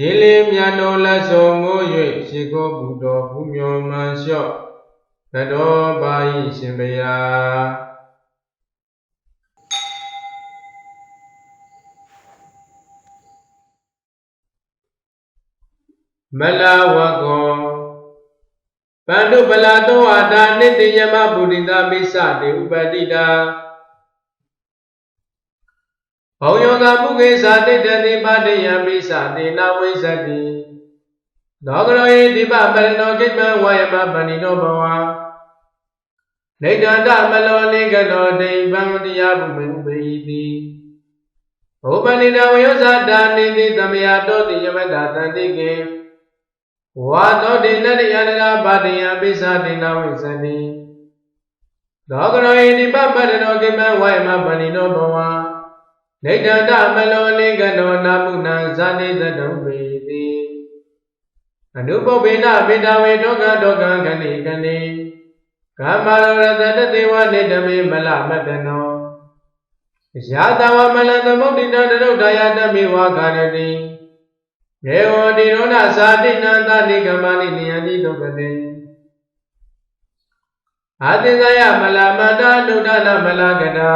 ရေလေမြတ်တော်လက်ဆောင်ငိုး၍ရှိခိုးပူတော်ဘုမျောမှန်လျှော့သတော်ပါ၏ရှင်ဘုရားမလာဝကောပန္တုပလာတောအာတာနိတယမဗုဒိတာမိစ္ဆတေဥပတိတာ ဘောယောကပုဂေသာတိတ္တတိပါတိယမိစ္ဆတေနဝိဇ္ဇတိသောကရောယေဒီပပရဏောကိမံဝါယမပဏိနောဘဝနေတန္တမလောနိကတောဒိဗံတရားဘုမေဥပေဟိတိဘုပဏိတဝယောဇာတာနိတိသမယတောတိယမတတန္တိကေဝါသောတိနတ္တယတရာဗတယပိစ္ဆတိနဝိသတိသောကရောဣတိပပတ္တောကိမဝိမပဏိနောဘဝ နေတတမလောလိကနောနာမှုနံဇာနိတတုံပေတိအနုပုပ္ပေနမေတ္တဝေဒုက္ခဒုက္ခခဏိခဏိကာမရောရတတတေဝနေတမေမလမတနောယာတဝမလသမုဒ္ဒိတတရုဒ္ဒယတမေဝါခရတိယေဝတိရောဏသာတိနန္တနိကမနိနိယတိဒုက္ခတေအာတိဇယမလမတဒုဒ္ဒနာမလကတာ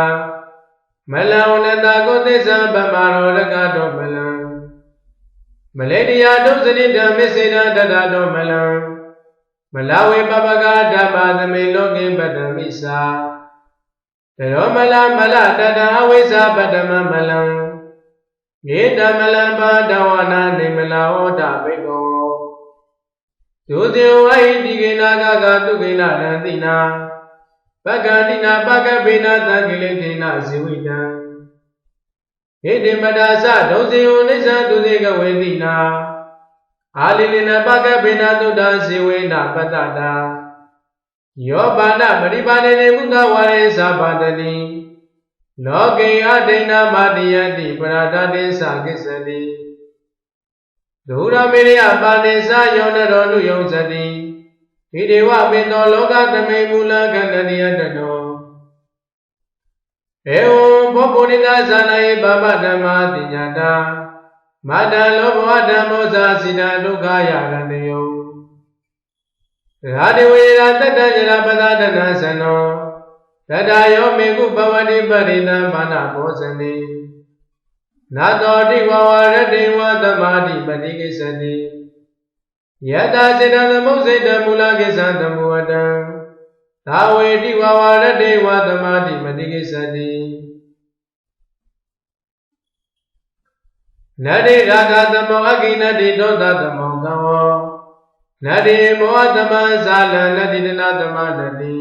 မလဝနတကိုသစ္စာပမရောရကတောမလံမလေတယာဒုစရိဓမ္မစေတတတတောမလံမလဝေပပကဓမ္မသမေလောကေပတ္တမိသာတရောမလမလတတအဝိဇ္ဇပတ္တမမလံယေတမလံပါဒဝနာနေမလာဟောတာဘေကောဒုတိယဝိတိကေနာကကတုကေနာရတိနာ ပက္ကတိနာပက္ကဗေနာသကိလေသေနာဇိဝိတံဟိတိမတာသဒုစေယနိစ္စဒုစေကဝေတိနာအာလိနေနပက္ကဗေနာသုဒ္ဓဇေဝေနပတ္တတာယောပါဏပရိပါဏေနေမုဒ္ဒဝရေသာပါတတိလောကေအဒိဏမာတိယတိပရဒတိသကိစ္စတိဒုရမေရိယပါဏိသယောနရောနုယုံစတိ ဣဒေဝမေတောလောကသမေမူလကန္တနိယတတောဧဝံဘောပုရိသဇာနာယေဗဗဓမ္မာတိညာတာမတ္တလောဘဝဓမ္မောသာစိတဒုက္ခယရဏယောရာတိဝေရာတတ္တယရပဒဒနာသနောတတယောမေကုပဝတိပရိသံဘာနာဘောဇနေနာတောတိဝဝရတိဝသမာတိပတိကိစ္စတိ ယတစေတသမုစေတမူလကိစ္စသမုဝတံသာဝေတိဝဝရတိဝသမာတိပတိကိစ္စတိနတ္တိရာဂသမောအကိနတ္တိဒေါသသမောကံဝနတ္တိမောဟသမဇာလနတ္တိတနာသမနတ္တိ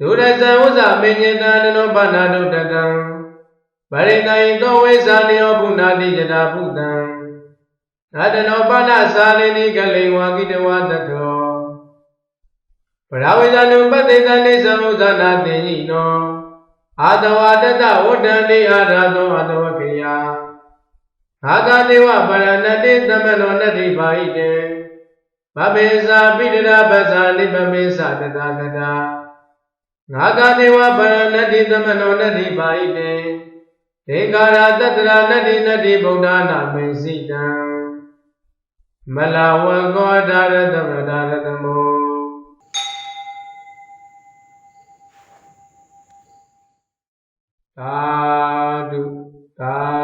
ဒုရဇံဥဇမေညေတနနောပနာဒုတကံပရိတယသောဝိဇာနိယောဘုနာတိယတာဘုတံ အတနောပနာသာလိနိကလိဝါကိတဝတတောပရဝိဇာနုပတိတနိသမုဇာနာတိညိနောအာတဝတတဝတ္တန္တိအာရသောအတဝကေယအာဂတိဝပရဏတိသမနောနတ္တိပါဣတေဗမေသာပိတရာပဇာလိပမေသတတကတာငါကတိဝပရဏတိသမနောနတ္တိပါဣတေဒေကာရတတရာနတ္တိနတ္တိဗုဒ္ဓနာမေစိတံ မလာဝကောဒါရတမဒါရတမောသာဓုသာ